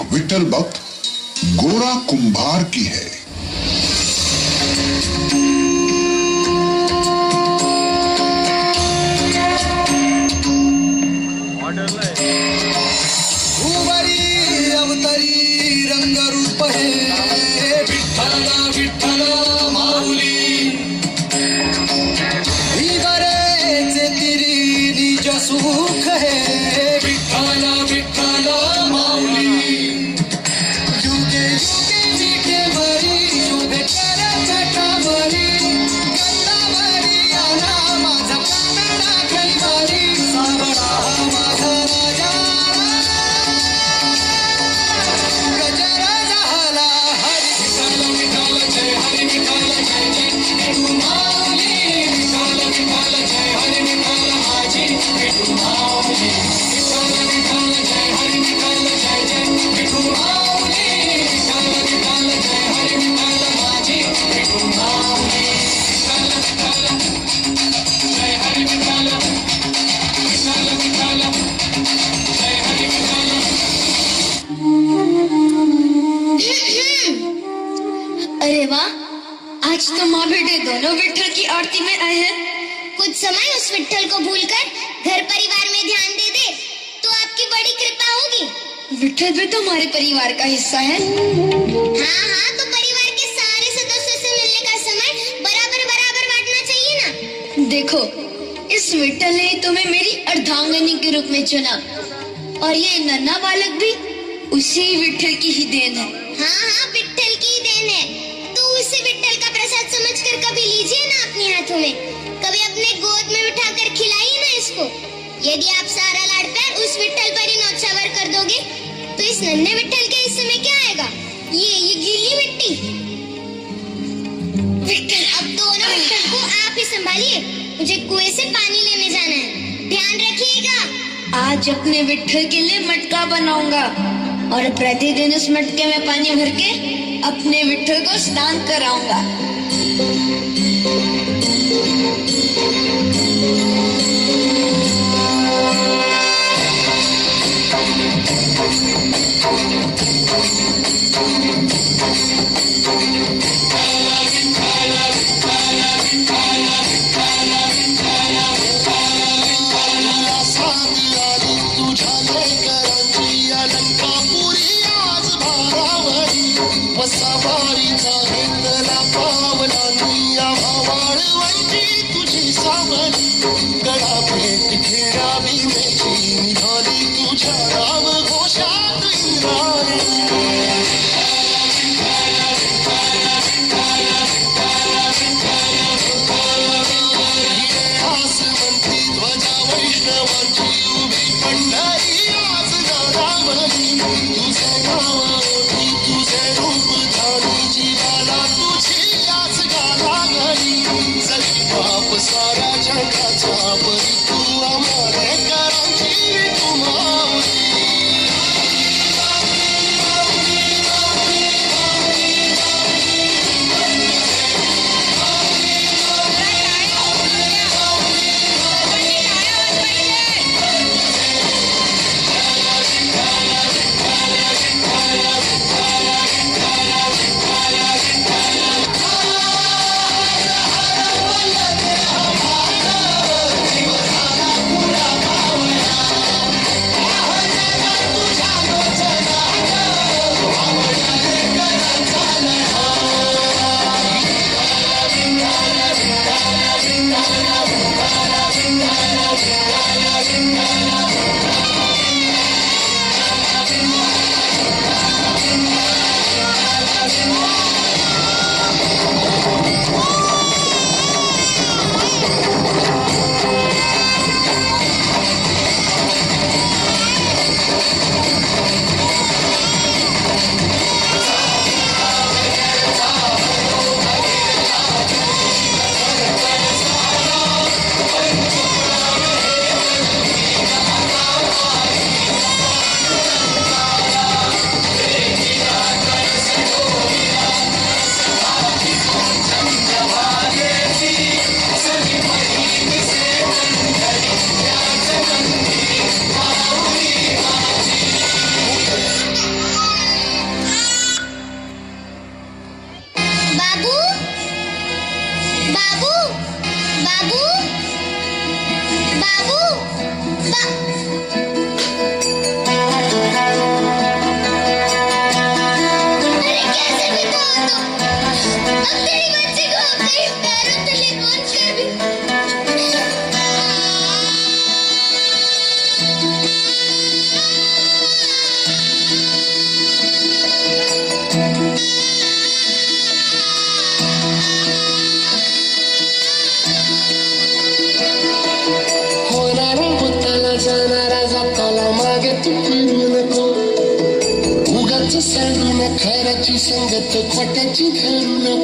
एक विठल भक्त गोरा कुंभार की है। अवतरी रंगरूप है। विठ्ठल समय उस विठल को भूलकर घर परिवार में ध्यान दे दे तो आपकी बड़ी कृपा होगी। विठल भी तो हमारे परिवार का हिस्सा है। हाँ हाँ तो परिवार के सारे सदस्यों से मिलने का समय बराबर बराबर बांटना चाहिए ना। देखो इस विठल ने तुम्हें मेरी अर्धांगनी के रूप में चुना और ये नन्ना बालक भी उसी विठल की ही देन है। हाँ हाँ विठल की ही देन है। तो उसे विठल का प्रसाद समझकर कभी लीजिए ना अपने हाथों में। कभी अपने गोद में बिठाकर खिलाइए ना इसको। यदि आप सारा लाड़ प्यार उस विठल पर ही नौछावर कर दोगे तो इस नन्हे विठल के हिस्से में क्या आएगा? ये ये गीली मिट्टी। विठल अब दोनों विठल को आप ही संभालिए। मुझे कुएँ से पानी लेने जाना है। ध्यान रखिएगा। आज अपने विठल के लिए मटका बनाऊँगा। और प्रतिदिन उस मटके में पानी भर के अपने विठल को स्नान कराऊँगा। पाहिजे तुझी सावली गळा भेट फिरावी मेची निघाली तुझ्या भी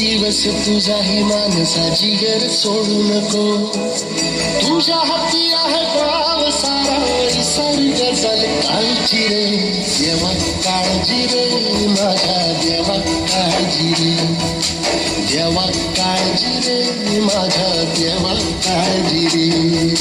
दिवस तुझाही माणसा जिगर सोडू नको तुझ्या हाती आहे गाव सारा सारी गज़ल काळजी रे, देवा काळजी रे, माझ्या देवा काळजी रे। देवा काळजी रे, माझ्या देवा काळजी रे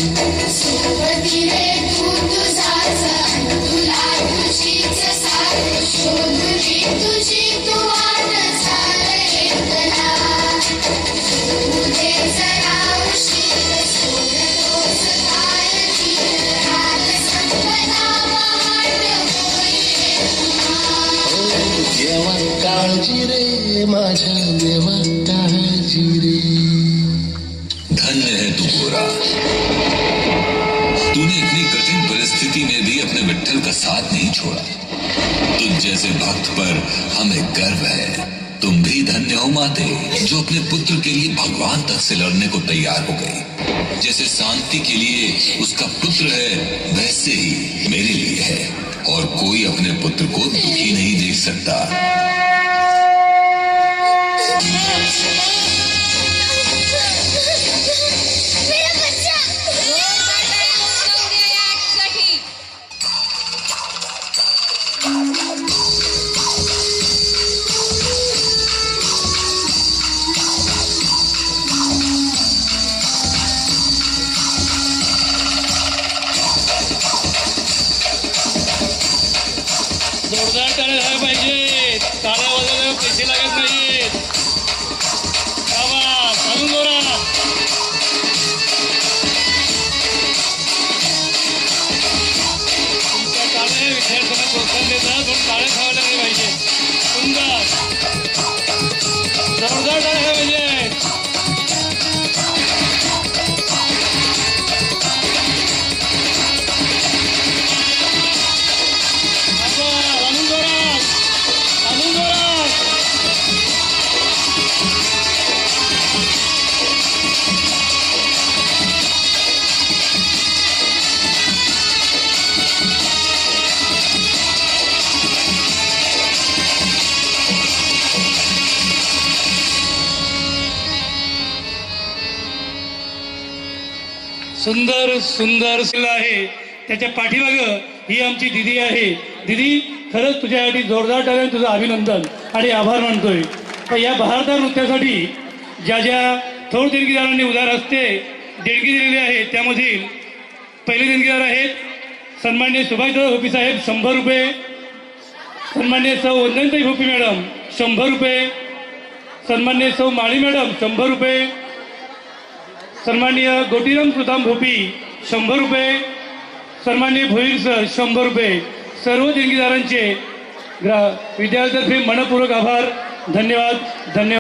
भी अपने विठल का साथ नहीं छोड़ा। तुम जैसे भक्त पर हमें गर्व है, तुम भी धन्य हो माते, जो अपने पुत्र के लिए भगवान तक से लड़ने को तैयार हो गई। जैसे शांति के लिए उसका पुत्र है, वैसे ही मेरे लिए है, और कोई अपने पुत्र को दुखी नहीं देख सकता। सुंदर सुंदर आहे. त्याच्या पाठीमागं ही आमची दिदी आहे. दिदी खरंच तुझ्यासाठी जोरदार टाळ्याने तुझं अभिनंदन आणि आभार मानतोय. तर या बहारदार नृत्यासाठी ज्या ज्या थोर देणगीदारांनी उदार असते देणगी दिलेली आहे त्यामधील पहिले देणगीदार आहेत सन्मान्य सुभाषदा भोपी साहेब शंभर रुपये. सन्मान्य सौ वंदनताई भोपी मॅडम शंभर रुपये. सन्मान्य सौ माळी मॅडम शंभर रुपये. सन्माननीय गोटीराम सुदाम भोपी शंभर रुपये. सन्माननीय भोईर सर शंभर रुपये. सर्व देणगीदारांचे ग्रा विद्यार्थ्यातर्फे मनपूर्वक आभार. धन्यवाद. धन्यवाद.